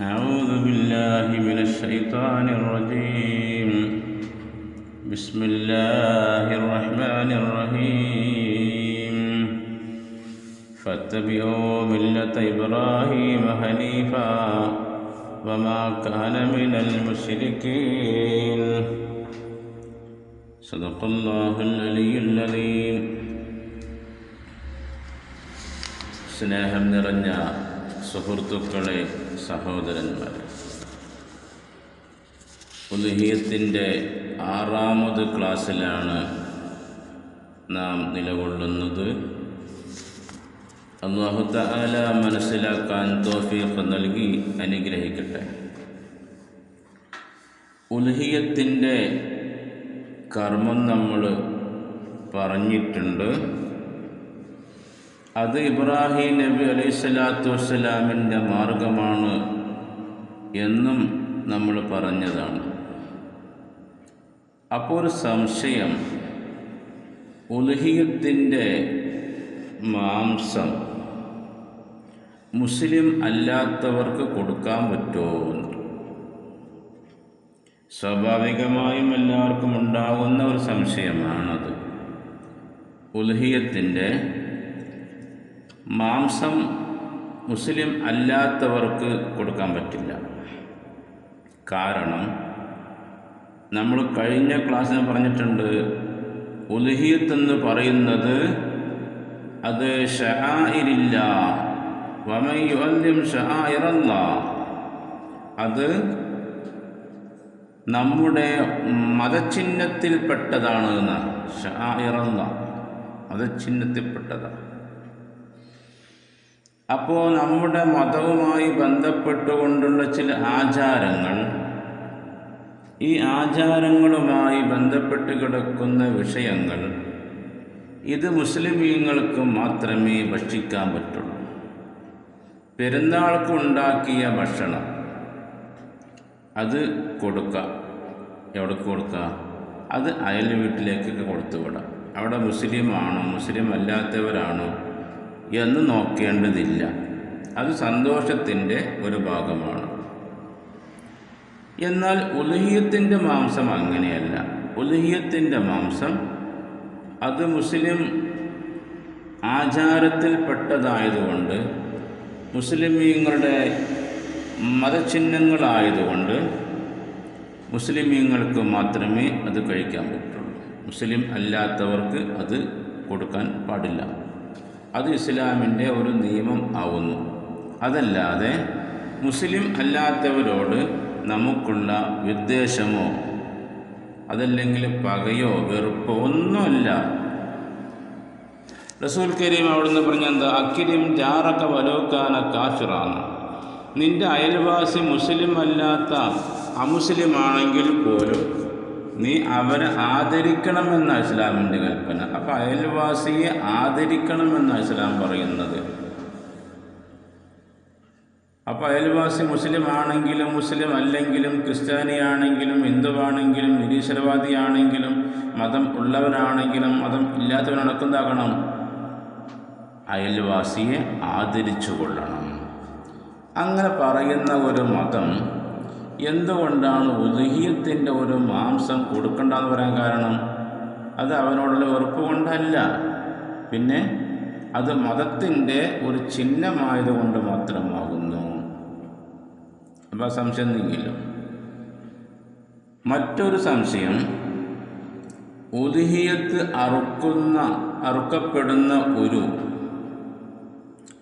أعوذ بالله من الشيطان الرجيم بسم الله الرحمن الرحيم فاتبعوا ملة إبراهيم حنيفا وما كان من المشركين صدق الله العلي العظيم സ്നേഹം നിറഞ്ഞ സുഹൃത്തുക്കളെ സഹോദരന്മാരെ. ഉലുഹിയത്തിന്റെ ആറാമത് ക്ലാസ്സിലാണ് നാം നിലകൊള്ളുന്നത്. അള്ളാഹു തആല മനസ്സിലാക്കാൻ തോഫീഖ് നൽകി അനുഗ്രഹിക്കട്ടെ. ഉൽഹിയത്തിന്റെ കർമ്മം നമ്മൾ പറഞ്ഞിട്ടുണ്ട്. അത് ഇബ്രാഹിം നബി അലൈഹി സ്വലാത്തു വസ്സലാമിന്റെ മാർഗമാണ് എന്നും നമ്മൾ പറഞ്ഞതാണ്. അപ്പോൾ ഒരു സംശയം ഉൽഹിയത്തിന്റെ മാംസം മുസ്ലിം അല്ലാത്തവർക്ക് കൊടുക്കാൻ പറ്റുമോ സ്വാഭാവികമായും എല്ലാവർക്കും ഉണ്ടാകുന്ന ഒരു സംശയമാണത്. ഉൽഹിയത്തിന്റെ മാംസം മുസ്ലിം അല്ലാത്തവർക്ക് കൊടുക്കാൻ പറ്റില്ല. കാരണം നമ്മൾ കഴിഞ്ഞ ക്ലാസ്സിൽ പറഞ്ഞിട്ടുണ്ട് ഉൽഹിയത്ത് എന്ന് പറയുന്നത് അത് ഷഹായിരില്ല വമയുഹല്യം ഷഹായിറല്ല. അത് നമ്മുടെ മതചിഹ്നത്തിൽപ്പെട്ടതാണ് എന്ന് ഷഹായിറല്ല മതചിഹ്നത്തിൽപ്പെട്ടതാണ്. അപ്പോൾ നമ്മുടെ മതവുമായി ബന്ധപ്പെട്ടുകൊണ്ടുള്ള ചില ആചാരങ്ങൾ. ഈ ആചാരങ്ങളുമായി ബന്ധപ്പെട്ട് കിടക്കുന്ന വിഷയങ്ങൾ ഇത് മുസ്ലിമീങ്ങൾക്ക് മാത്രമേ ഭക്ഷിക്കാൻ പറ്റുള്ളൂ. പെരുന്നാൾക്ക് ഉണ്ടാക്കിയ ഭക്ഷണം അത് കൊടുക്കാം എവിടെ കൊടുക്കാം അത് അയൽ വീട്ടിലേക്കൊക്കെ കൊടുത്തു വിടാം അവിടെ മുസ്ലിമാണോ മുസ്ലിം അല്ലാത്തവരാണോ? എന്ന് നോക്കേണ്ടതില്ല. അത് സന്തോഷത്തിന്റെ ഒരു ഭാഗമാണ്. എന്നാൽ ഉലഹിയത്തിന്റെ മാംസം അങ്ങനെയല്ല. ഉലഹിയത്തിന്റെ മാംസം അത് മുസ്ലിം ആചാരത്തിൽപ്പെട്ടതായതുകൊണ്ട് മുസ്ലിമീങ്ങളുടെ മതചിഹ്നങ്ങളായതുകൊണ്ട് മുസ്ലിമീങ്ങൾക്ക് മാത്രമേ അത് കഴിക്കാൻ പറ്റുള്ളൂ. മുസ്ലിം അല്ലാത്തവർക്ക് അത് കൊടുക്കാൻ പാടില്ല. അത് ഇസ്ലാമിന്റെ ഒരു നിയമം ആവുന്നു. അതല്ലാതെ മുസ്ലിം അല്ലാത്തവരോട് നമുക്കുള്ള വിദ്വേഷമോ അതല്ലെങ്കിൽ പകയോ വെറുപ്പോ ഒന്നുമല്ല. റസൂൽ കരീം അവിടുന്ന് പറഞ്ഞ എന്താ? അക്കിരിം ജാറക്ക വലോക്കാന കാഫിറാണ്. നിന്റെ അയൽവാസി മുസ്ലിം അല്ലാത്ത അമുസ്ലിമാണെങ്കിൽ പോലും നീ അവരെ ആദരിക്കണമെന്ന ഇസ്ലാമിന്റെ കൽപ്പന. അപ്പം അയൽവാസിയെ ആദരിക്കണമെന്ന ഇസ്ലാം പറയുന്നത്. അപ്പോൾ അയൽവാസി മുസ്ലിം ആണെങ്കിലും മുസ്ലിം അല്ലെങ്കിലും ക്രിസ്ത്യാനിയാണെങ്കിലും ഹിന്ദുവാണെങ്കിലും നിരീശ്വരവാദിയാണെങ്കിലും മതം ഉള്ളവനാണെങ്കിലും മതം ഇല്ലാത്തവനടക്കം എന്താകണം അയൽവാസിയെ ആദരിച്ചു കൊള്ളണം അങ്ങനെ പറയുന്ന ഒരു മതം എന്തുകൊണ്ടാണ് ഉദഹീയത്തിന്റെ ഒരു മാംസം കൊടുക്കണ്ടെന്ന് പറയാൻ കാരണം? അത് അവനോടുള്ള വെറുപ്പ് കൊണ്ടല്ല. പിന്നെ അത് മതത്തിന്റെ ഒരു ചിഹ്നമായതുകൊണ്ട് മാത്രമാകുന്നു. അപ്പോൾ സംശയം നീങ്ങില്ല മറ്റൊരു സംശയം ഉദഹീയത്ത് അറുക്കുന്ന അറുക്കപ്പെടുന്ന ഒരു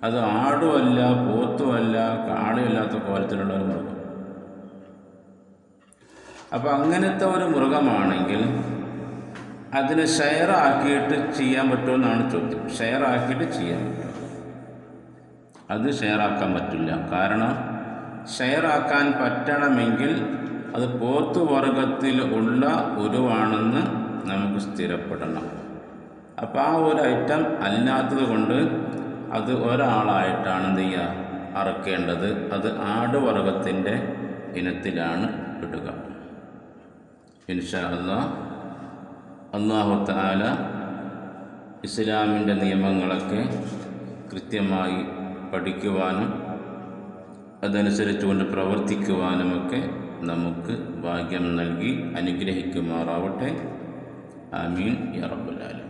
അത് ആടുമല്ല പോത്തുമല്ല കാടുമല്ലാത്ത കോലത്തിലുള്ള ഒരു മൃഗം അപ്പോൾ അങ്ങനത്തെ ഒരു മൃഗമാണെങ്കിൽ അതിനെ ഷെയർ ആക്കിയിട്ട് ചെയ്യാൻ പറ്റുമെന്നാണ് ചോദ്യം. ഷെയർ ആക്കിയിട്ട് ചെയ്യാൻ പറ്റും. അത് ഷെയർ ആക്കാൻ പറ്റില്ല. കാരണം ഷെയർ ആക്കാൻ പറ്റണമെങ്കിൽ അത് പോത്തു വർഗത്തിൽ ഉള്ള ഉരുവാണെന്ന് നമുക്ക് സ്ഥിരപ്പെടണം. അപ്പോൾ ആ ഒരു ഐറ്റം അല്ലാത്തത് കൊണ്ട് അത് ഒരാളായിട്ടാണ് എന്ത് ചെയ്യുക? അറക്കേണ്ടത്. അത് ആടുവർഗത്തിന്റെ ഇനത്തിലാണ് ഇടുക. ഇൻഷാ അല്ലാ അള്ളാഹു താല ഇസ്ലാമിന്റെ നിയമങ്ങളൊക്കെ കൃത്യമായി പഠിക്കുവാനും അതനുസരിച്ചുകൊണ്ട് പ്രവർത്തിക്കുവാനുമൊക്കെ നമുക്ക് ഭാഗ്യം നൽകി അനുഗ്രഹിക്കുമാറാവട്ടെ. ആമീൻ. ആലമീൻ.